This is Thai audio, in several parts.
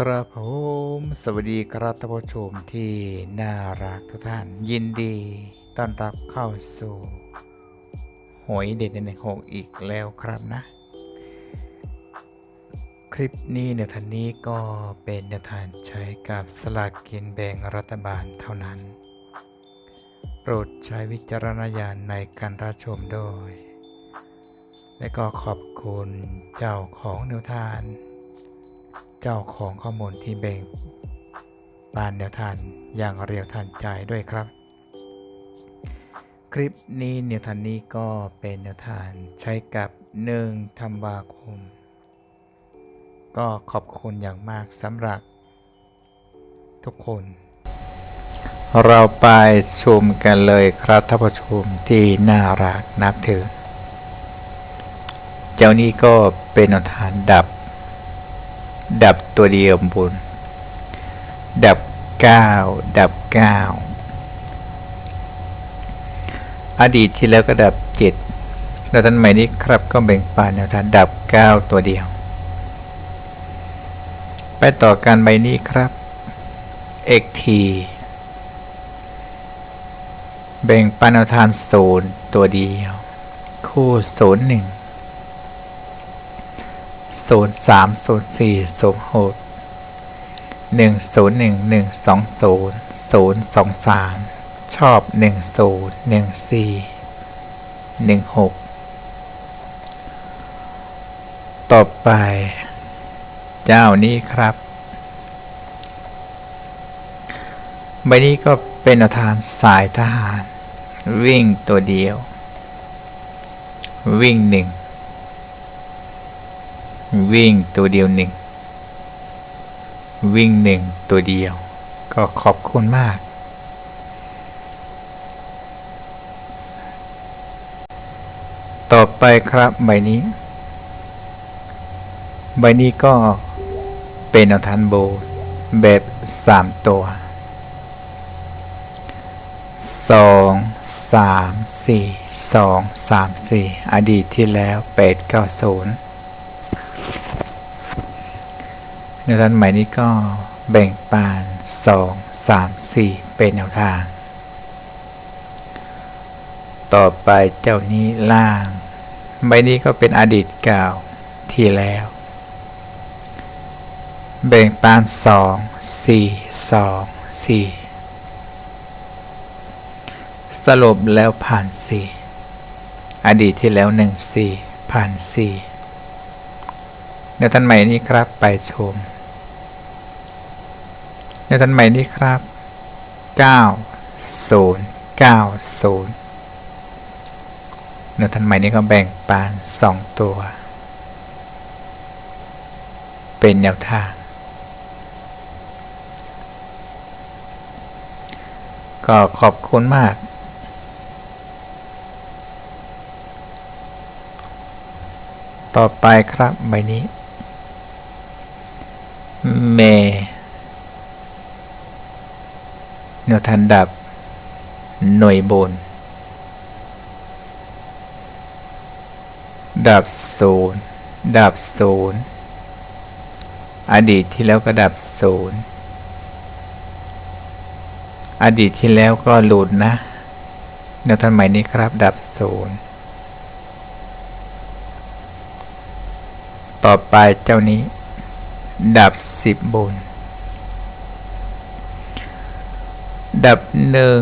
กระผมสวัสดีครับท่านผู้ชมที่น่ารักทุกท่าน ยินดีต้อนรับเข้าสู่หวยเด็ดในหกอีกแล้วครับนะ คลิปนี้ในทันนี้ก็เป็นแนวทางใช้กับสลากกินแบ่งรัฐบาลเท่านั้น โปรดใช้วิจารณญาณในการรับชมด้วย และก็ขอบคุณเจ้าของแนวทาง เจ้าของข้อมูลที่แบ่งปานแนวทางอย่างเรียวทันใจด้วยครับ คลิปนี้แนวทางนี้ก็เป็นแนวทางใช้กับ1ธันวาคม ก็ขอบคุณอย่างมากสำหรับ ทุกคน เราไปชมกันเลยครับท่านผู้ชมที่น่ารักนับถือ เจ้านี้ก็เป็นแนวทางดับ ดับตัวเดียวบน ดับ 9 ดับ 9 อดีตที่แล้วก็ดับ 7 แล้วท่านใหม่นี้ครับก็แบ่งปันแนวทางดับ 9 ตัวเดียว ไปต่อการใบนี้ครับ xt แบ่งปันแนวทางศูนย์ตัวเดียว คู่ศูนย์หนึ่ง ศูนย์สามศูนย์สี่ศูนย์หกหนึ่งศูนย์หนึ่งหนึ่งสองศูนย์ศูนย์สองสามชอบหนึ่งศูนย์หนึ่งสี่หนึ่งหกต่อไป เจ้านี้ครับใบนี้ก็เป็นอาทานสายทหาร วิ่งตัวเดียว วิ่งหนึ่ง วิ่งตัวเดียวหนึ่ง วิ่งหนึ่งตัวเดียว ก็ขอบคุณมาก ต่อไปครับใบนี้ ใบนี้ก็เป็นอัทันโบแบบสามตัวสองสามสี่สองสามสี่อดีตที่แล้วแปดเก้าศูนย์ ในท่านใหม่นี้ก็แบ่งปาน2 3 4เป็นแนวทาง ต่อไปเจ้านี้ล่าง ใบนี้ก็เป็นอดีตเก่าที่แล้ว แบ่งปาน2 4 2 4สรุปแล้วผ่าน4อดีตที่แล้ว1 4ผ่าน4ในท่านใหม่นี้ครับไปชม ท่านใหม่นี้ครับ 90 90ในท่านใหม่นี้ก็แบ่งปาน 2 ตัว เป็นแนวทาง ก็ขอบคุณมากต่อไปครับใบนี้ เม แนวทันดับหน่วยบน ดับศูนย์ดับศูนย์อดีตที่แล้วก็ดับศูนย์อดีตที่แล้วก็หลุดนะแนวทันใหม่นี้ครับ ดับศูนย์ต่อไปเจ้านี้ ดับสิบบน ดับหนึ่ง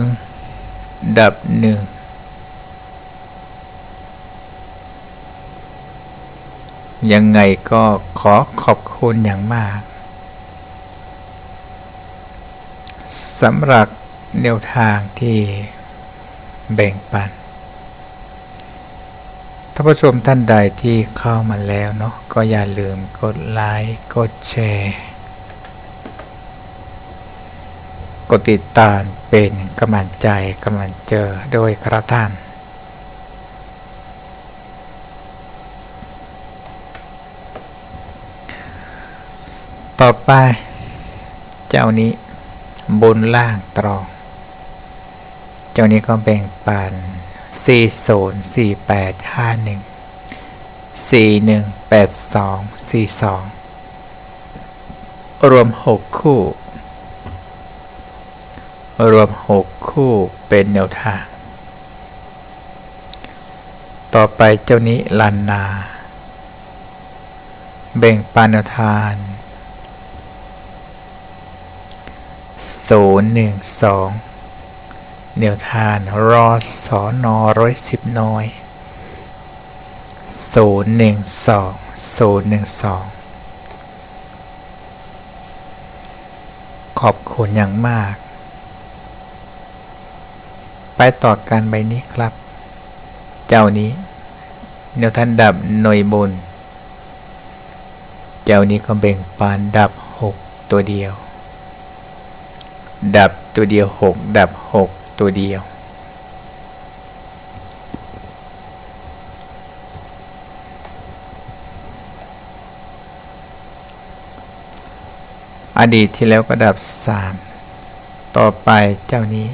ดับหนึ่ง ยังไงก็ขอขอบคุณอย่างมากสำหรับแนวทางที่แบ่งปันท่านผู้ชมท่านใดที่เข้ามาแล้วเนาะก็อย่าลืมกดไลค์ กดแชร์ ก ดติดตามเป็นกำลังใจกำลังเจอโดยครับท่านต่อไป เจ้านี้บนล่างตรอง เจ้านี้ก็แบ่งปัน4 0 4 8 5 1 4 1 8 2 4 2รวม6คู่ รวม 6 คู่เป็นแนวทาง ต่อไปเจ้านี้ลันนาแบ่งปันแนวทาน 0 1 2 แนวทานรอสอนอร้อยสิบน้อย 0 1 2 0 1 2 ขอบคุณอย่างมาก ไปต่อการใบนี้ครับ เจ้านี้แนวท่านดับหน่วยบน เจ้านี้ก็เบ่งปานดับ6ตัวเดียว ดับตัวเดียว6ดับ6ตัวเดียว อดีตที่แล้วก็ดับ3ต่อไปเจ้านี้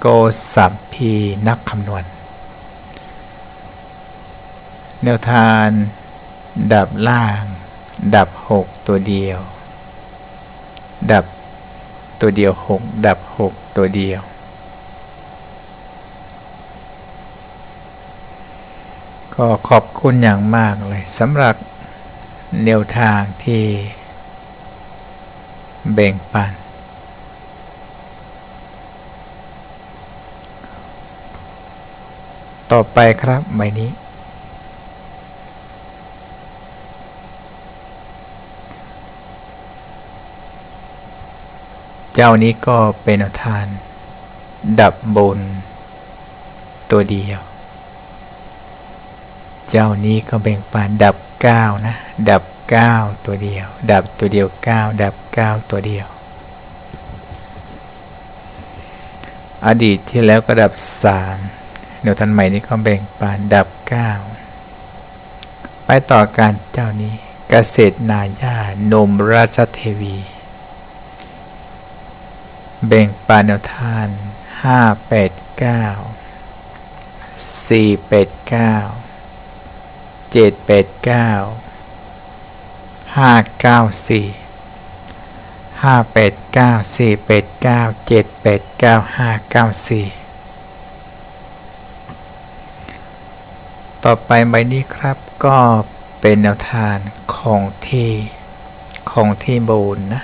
โกสัมพีนักคำนวณ แนวทาน ดับล่าง ดับ6ตัวเดียว ดับตัวเดียว6ดับ6ตัวเดียว ก็ขอบคุณอย่างมากเลยสำหรับแนวทางที่แบ่งปัน ต่อไปครับใบนี้ เจ้านี้ก็เป็นทาน ดับบน ตัวเดียว เจ้านี้ก็แบ่งปันดับ9นะ ดับ9ตัวเดียว ดับตัวเดียว9ดับ9ตัวเดียวอดีตที่แล้วก็ดับ3 เดี๋ยวทันใหม่นี้ก็แบ่งปันดับ9ไปต่อการเจ้านี้เกษตรนาญานมราชเทวี แบ่งปันแนวทาน5 8 9 4 8 9 7 8 9 5 9 4 5 8 9 4 8 9 7 8 9 5 9 4 ต่อไปใบนี้ครับก็เป็นแนวทางของที่ของที่บูนนะ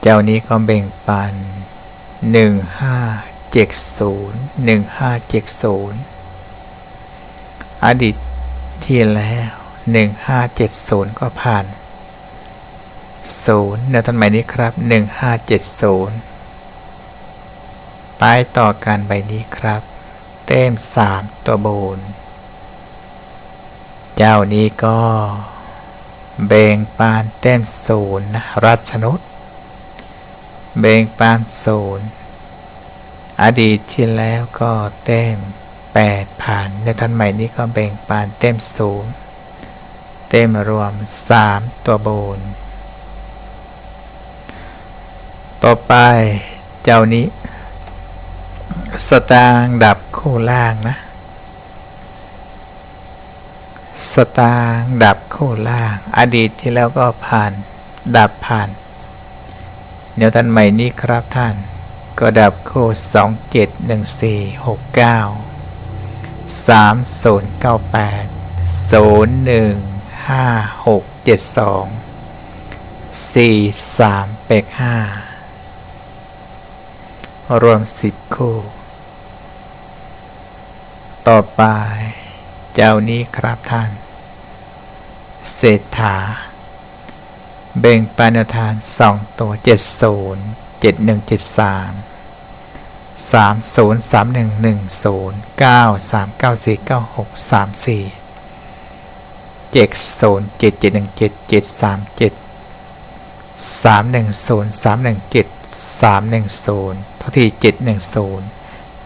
เจ้านี้ก็แบ่งปัน 1570 1570 อดีตที่แล้ว 1570 ก็ผ่าน0ในต้นใหม่นี้ครับ 1570ไปต่อการใบนี้ครับ เต็ม3ตัวบนเจ้านี้ก็แบ่งปานเต็มศูนย์นะรัชนุษเบ่งปานศูนย์อดีตที่แล้วก็เต็ม8ผ่าน ในทันใหม่นี้ก็แบ่งปานเต็มศูนย์เต็มรวม3ตัวบนต่อไปเจ้านี้ สตางดับคู่ล่างนะ สตางดับคู่ล่าง อดีตที่แล้วก็ผ่าน ดับผ่าน เดี๋ยวท่านใหม่นี้ครับท่าน ก็ดับคู่สองเจ็ดหนึ่งสี่หกเก้าสามศูนย์เก้าแปดศูนย์หนึ่งห้าหกเจ็ดสองสี่สามเป็กห้ารวมสิบคู่ ต่อไป เจ้านี้ครับท่าน เศรษฐา เบ่งปานทานสองตัวเจ็ดศูนย์เจ็ดหนึ่งเจ็ดสามสามศูนย์สามหนึ่งหนึ่งศูนย์เก้าสามเก้าสี่เก้าหกสามสี่เจ็ดศูนย์เจ็ดเจ็ดหนึ่งเจ็ดเจ็ดสามเจ็ดสามหนึ่งศูนย์สามหนึ่งเจ็ดสามหนึ่งศูนย์ททีเจ็ดหนึ่งศูนย์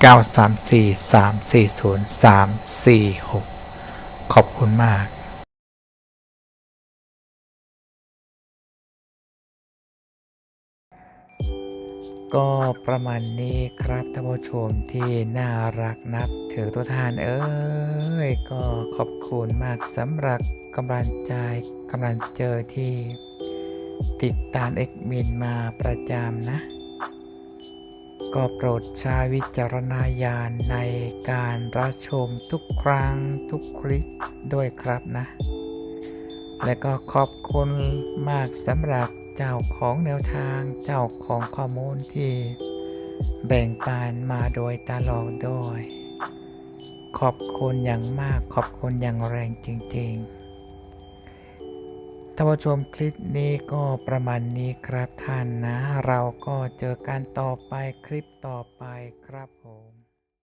เก้าสามสี่สามสี่ศูนย์สามสี่หกขอบคุณมากกก็ประมาณนี้ครับท่านผู้ชมที่น่ารักนับถือตัวทานเอ้ยก็ขอบคุณมากสำหรับกำลังใจกำลังเจอที่ ติดตามเอ็กมินมาประจำนะ ก็โปรดใช้วิจารณญาณในการรับชมทุกครั้งทุกคลิปด้วยครับนะ และก็ขอบคุณมากสำหรับเจ้าของแนวทางเจ้าของข้อมูลที่แบ่งปันมาโดยตลอดโดยขอบคุณอย่างมากขอบคุณอย่างแรงจริง ๆ ท่านผู้ชมคลิปนี้ก็ประมาณนี้ครับท่านนะ เราก็เจอกันต่อไปคลิปต่อไปครับผม